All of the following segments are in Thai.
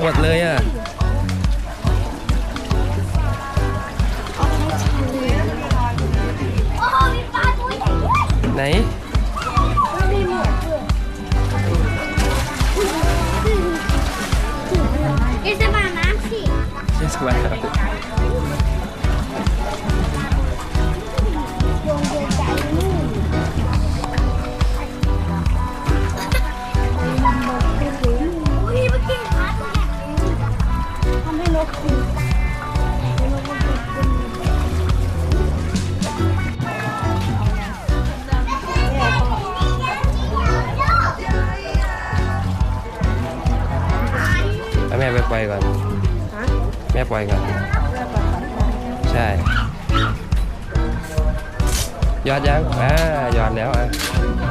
หมดเลยอะโอ้โหมีปลาตัวใหญ่ด้วยไหนแล้วมีหมวกด้วยเอสบาน้ำสิเยสมาโย ม่ปล่อยก่อนแม่ปล่อยปลาไหลใช่ยอดยังอ่ายอดแล้วอะ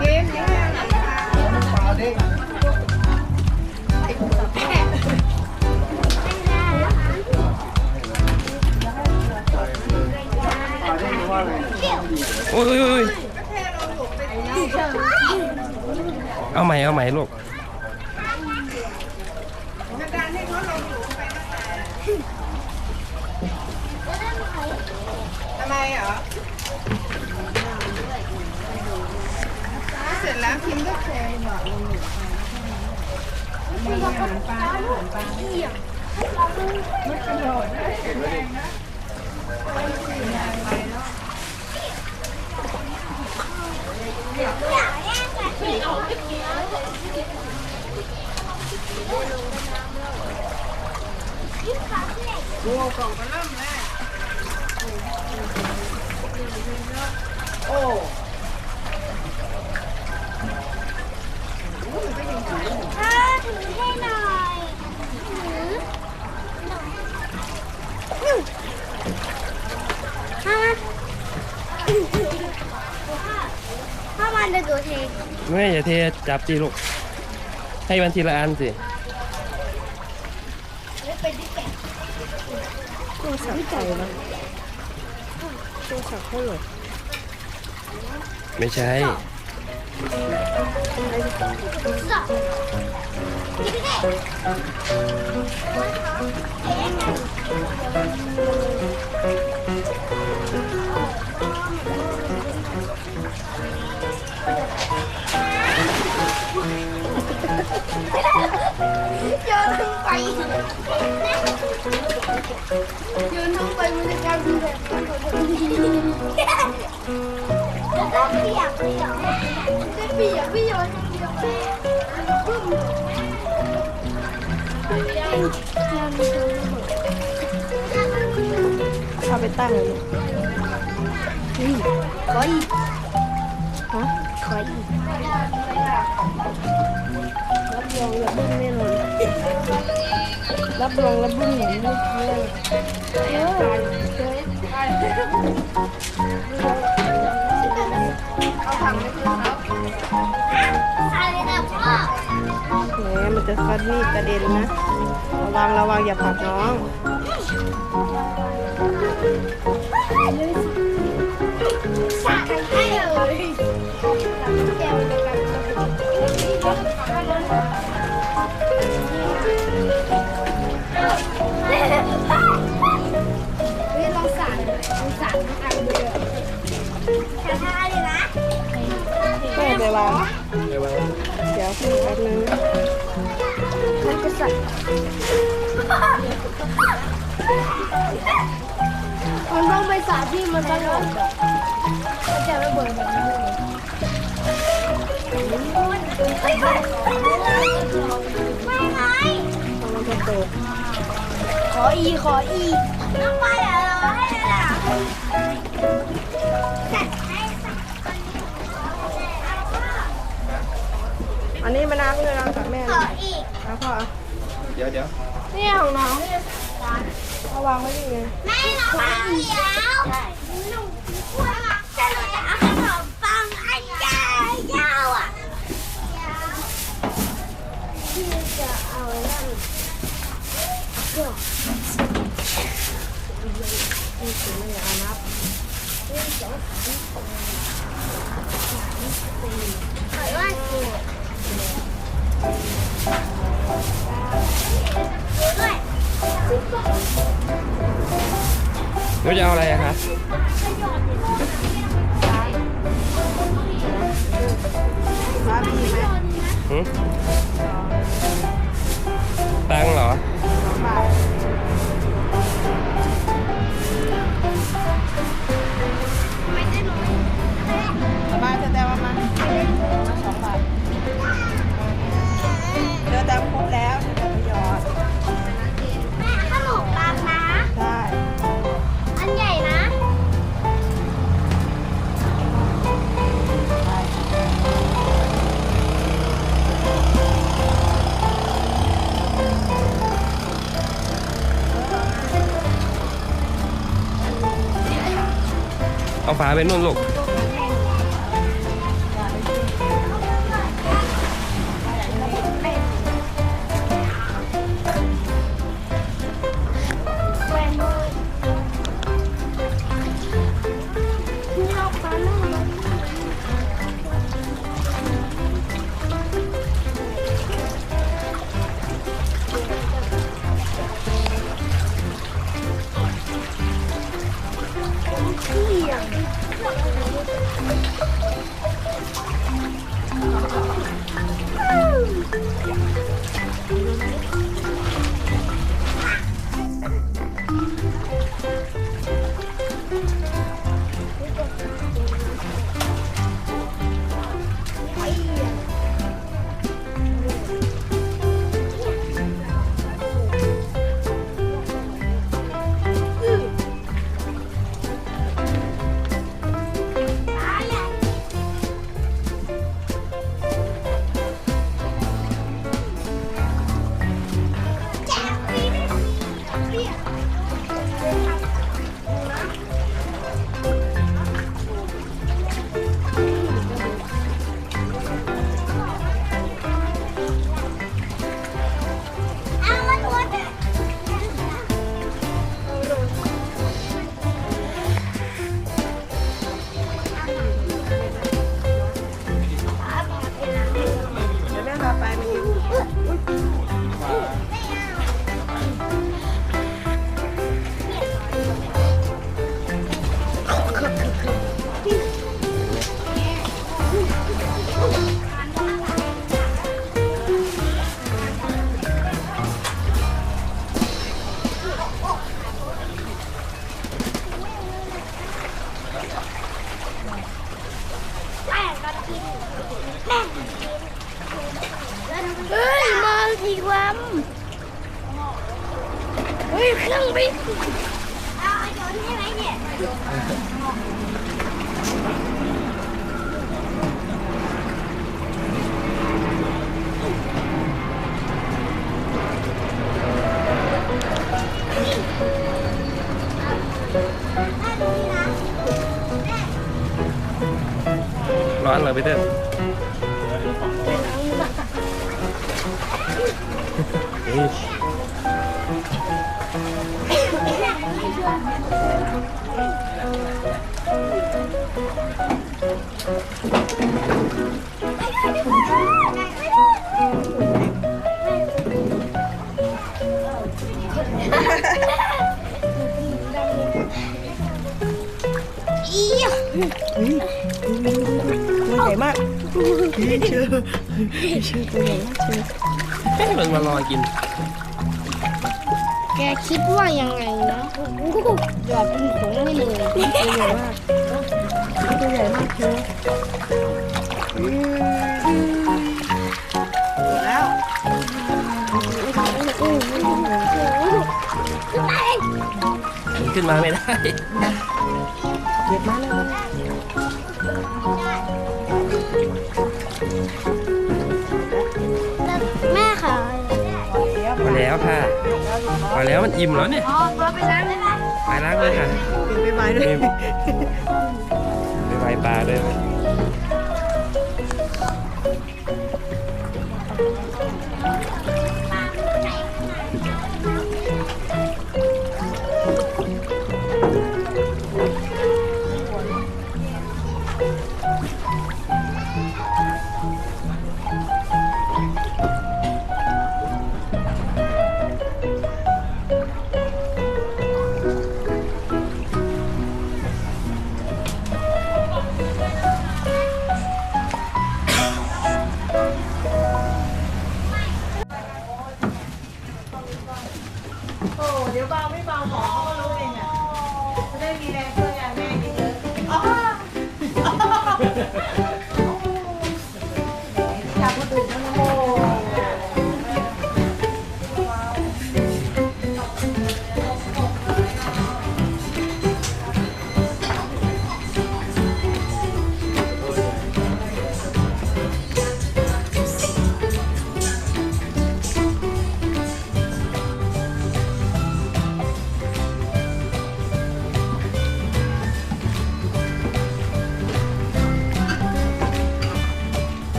เกมนี้ปลาเด้งปลาเด้งเพราะว่าอะไรโอ้ยโอ้ยโอ้ยเอาใหม่เอาใหม่ลูก เสร็จแล้วพิมพ์ก็เคยบอกลุงมีอาหานปลาอาหารปลามันกระโดดได้แข็งแรงนะอ้กล่องก็เริ่มแรกโอ้ ถ้าถือให้หน่อยถือถ้ามันถ้ามันจะตัวเท แม่อย่า เทจับจีลูก ให้มันทีละอันสิตัวสับไก่นะตัวสับเขาเหรอไม่ใช่ โยนลงไปโยนลงไปมันจะกลายเป็นแบบนั้นแล้วก็เปียกเปียกจะเปียกพี่โยนอย่างเดียวแม่บึ้เอาไปตั้งเลยนี่ขออีกฮะขออีก รับรองระบึ้งแน่นอนรับรองระบึ้งอย่างนี้เลยเออใส่เลยนะพ่อแหมมันจะฟันมีดกระเด็นนะ ระวังระวังอย่าผลักน้อง วางเดี๋ยวพี่แป๊บนึงมันจะสั่นมันต้องไปสาที่มันสงบอะมันจะระเบิดแบบนี้เลยไม่ไงมันจะตกขออีขออีน้องไปอะเราให้เลยอะ จัดให้สักอันนี้มาน้ำเลยนะกับแม่ขนะออีกแล้วพ่อเดี๋ยวเดี๋ยวนี่ของน้องเนี่ยเอาวางไว้ดีไงแม่เรามาเดี๋ยวหนูกลัวจะหนูจะเอาขนมปังอันใหญ่ยาวอะพี่จะเอานั่นก็ถอยว่าสิด้วย หนูจะเอาอะไรอะคะฟ้ามีไหมหืมตังค์เหรอ สองบาททำไมได้น้อยเอามาจะแต่ว่ามามาสองบาทเจอแต่ครบแล้ว เอา ร้อ ญ่มากเชื่อเชื่อตัวใหญ่มากเชื่อให้มันมารอกิน แกคิดว่ายังไงนะหยอดเป็นผงให้เลยตัวใหญ่มากตัวใหญ่มากเชื่อแล้วมันขึ้นมาไม่ได้เก็บมาแล้ว แล้วค่ะพอแล้วมันอิ่มแล้วเนี่ยอ๋อมาไปล้างเลยนะไปล้างเลยค่ะเก็บไปไว้ด้วยไปไวปลาด้วย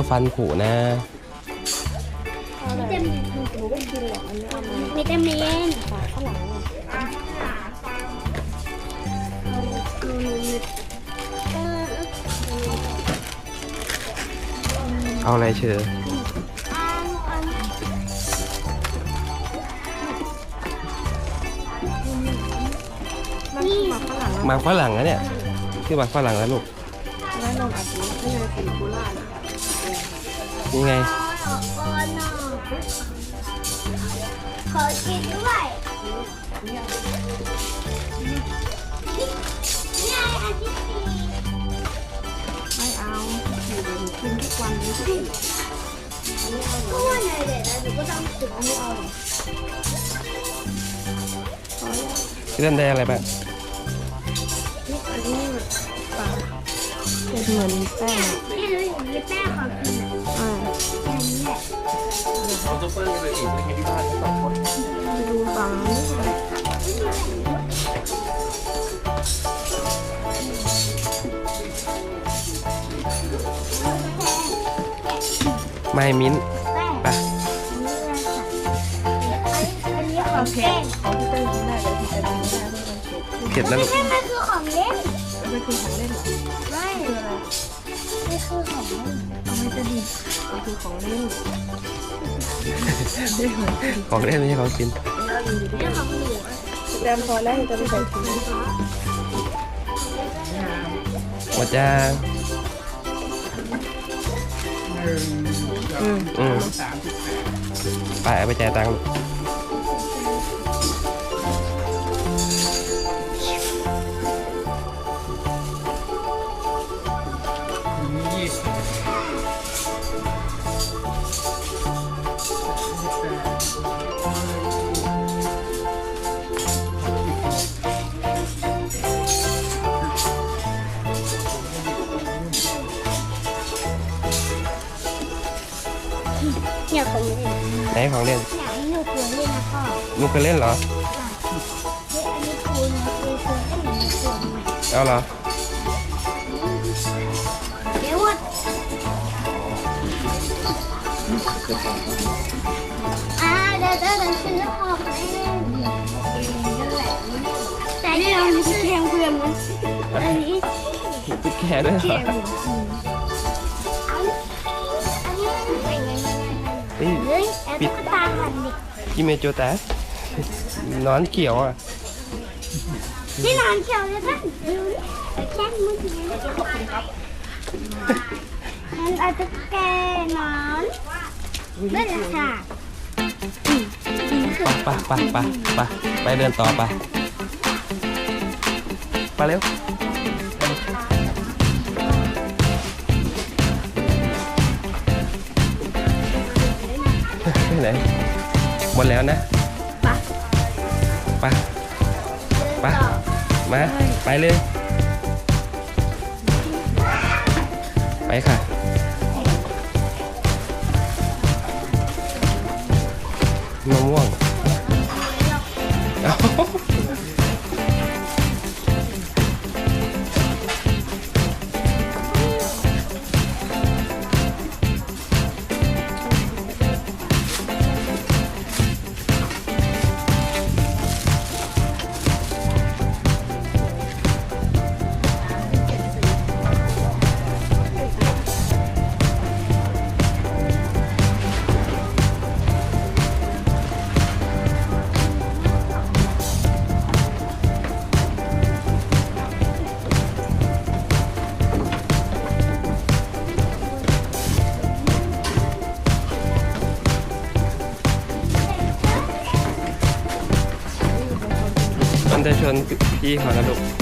ยเดี๋ยวฟันผุนะวิตามินหนูก็กินหรอกอันนี้เอามาวิตามินฝาข้างหลังเออเอาอะไรเชื่อนี่มาข้างหลังหมากฝรั่งนะเนี่ย คือหมากฝรั่งแล้วลูก นี่ไง ขอกินด้วยนี่ไงอันที่สี่ไม่เอาอยู่เดี๋ยวหนูกินทุกวันนี้ทุกวันก็ว่าไงเด็ดหนูก็ต้องถึงอันนี้เอาพี่เล่นได้อะไรบ้างอันนี้ปลาเป็นเหมือนแป้งนี่เลยอย่างนี้แป้งขอกิน ซุปเปอร์ไปอีกไปกินที่บ้านสองคนไปดูปลาไม่มิ้นท์แป้งไปอันนี้ของแป้งของที่เต้ยกินได้แต่ที่เต้ยกินไม่ได้เพราะมันเผ็ดเผ็ดนะลูกไม่มันคือของเล่นเอาไปคือของเล่นเหรอไม่ไม่คือของเล่น ม่จะดีมันคือของเล่นของเล่นไม่ใช่ของกินนี่ของหนูแตมพอแล้วจะไปใส่ถุงหมดจ้าอืมอืมไปเอาไปจ่ายตังค์ นของเล่นอยากให้หนูควรเล่นนะพ่อลูกเคยเล่นเหรอเฮ้ยอันนี้คุณคุณควรเล่นหนูควรไหมเอาเหรอเดี๋ยวว่าอ่าเดี๋ยวเดี๋ยวเดี๋ยวซื้อของเล่นแต่ที่เราไม่ใช่แข่งเพื่อนมันอันนี้ตุ๊กแกด้วยเหรอ เฮ้ยเฮ้ยแอบตุ๊กตาหันดิกิเมโจแตะนอนเขียวอะที่ร้านเขียวเลยท่านดูดิแต่แค่มือถือมันเอาตุ๊กแกนอนไม่ราคาไปไปไปไปไปเดินต่อไปไปเร็ว ไปไหนหมดแล้วนะไปไปไปมาไปเลย ไปค่ะมะ มันจะชนพี่เขานะลูก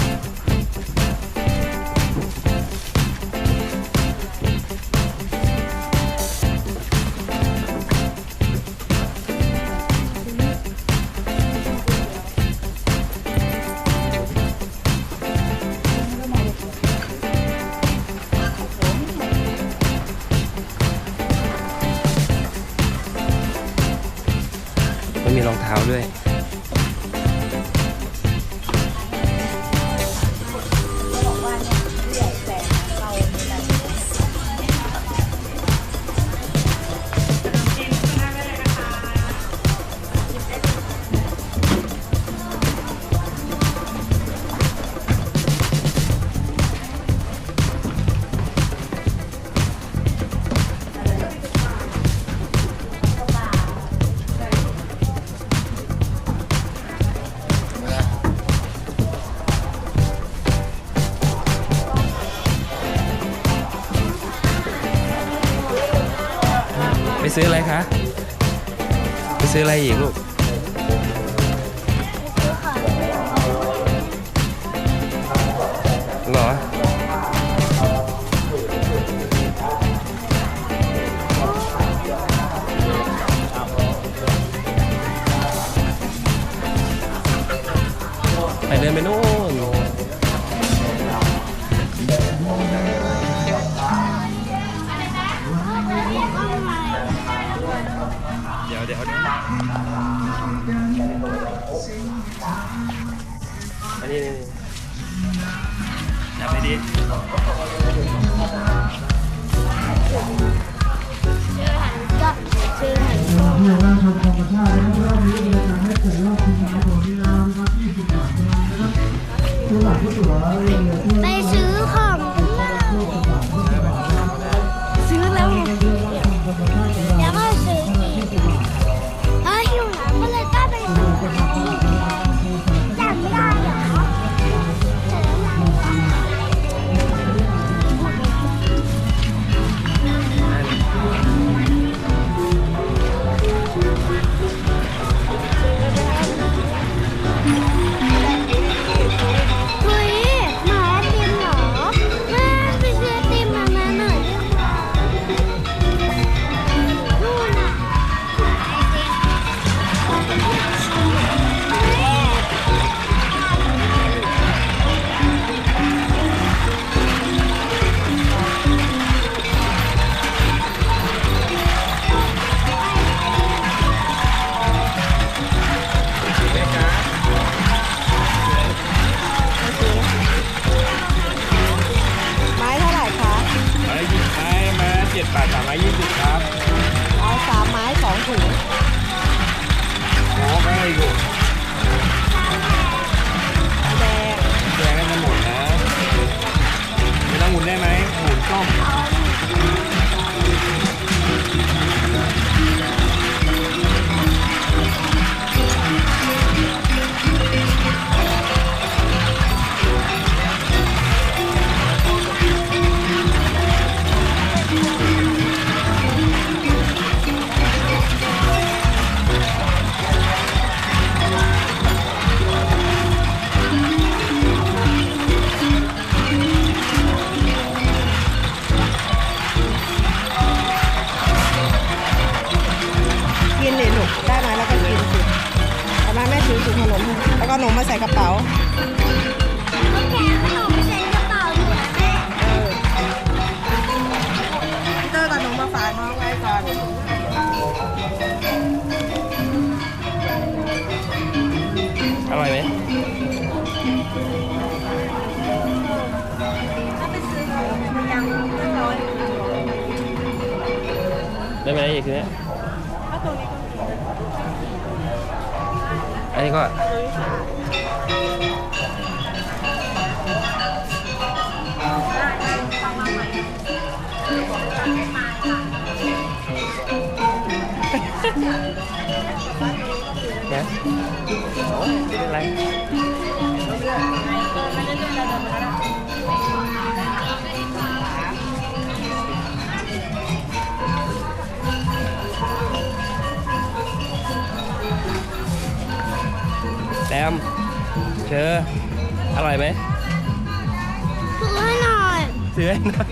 ไปเดินไปนู่นเดี๋ยวเดี๋ยวเดี๋ยวอันนี้จับไปดีก็ซื้อหันเพื่อร่างชมธรรมชาตินะครับรอบนี้เป็เชิงช้าของที่น้ ตั มมาใส่กระเป๋าเขาแกะขนมใส่กระเป๋าหนูอะแม่เออพี่เตอร์กับหนูมาฝากน้องไว้ก่อนอร่อยไหมถ้าไปซื้อของยังไม่ร้อยได้ไหมอีกทีเนี้ อันนี้ก็นะโอ้ยไม่เป็นไร แซมเชออร่อยไหมซื้อให้หน่อยซื้อให้หน่อย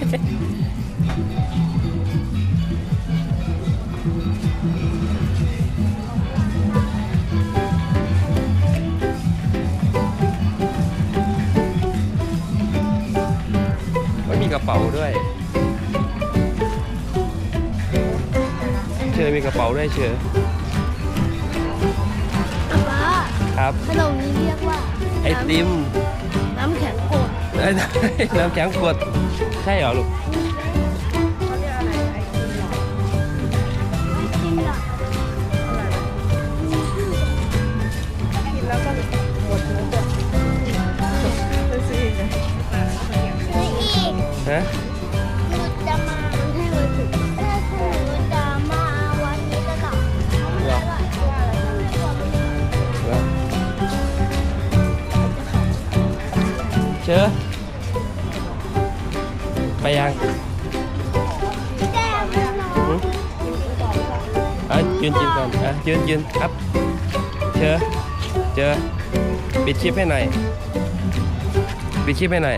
ไม่มีกระเป๋าด้วย เชอมีกระเป๋าด้วยเชอ ครับ ขนมนี้เรียกว่าไอติม น้ำแข็งกดเอ้ยน้ำแข็งขวด ใช่เหรอลูกเขาเรียกอะไรไอติมหรอจริงเหรอกินแล้วก็หมดแล้วจ้ะซื้อสิซื้ออีก ฮะ เชอไปยังแต่ไม่น้อหึงเอะยืนยืนก่อนอะยืนยืนครับ เชอเจอปิดคลิปให้หน่อยปิดคลิปให้หน่อย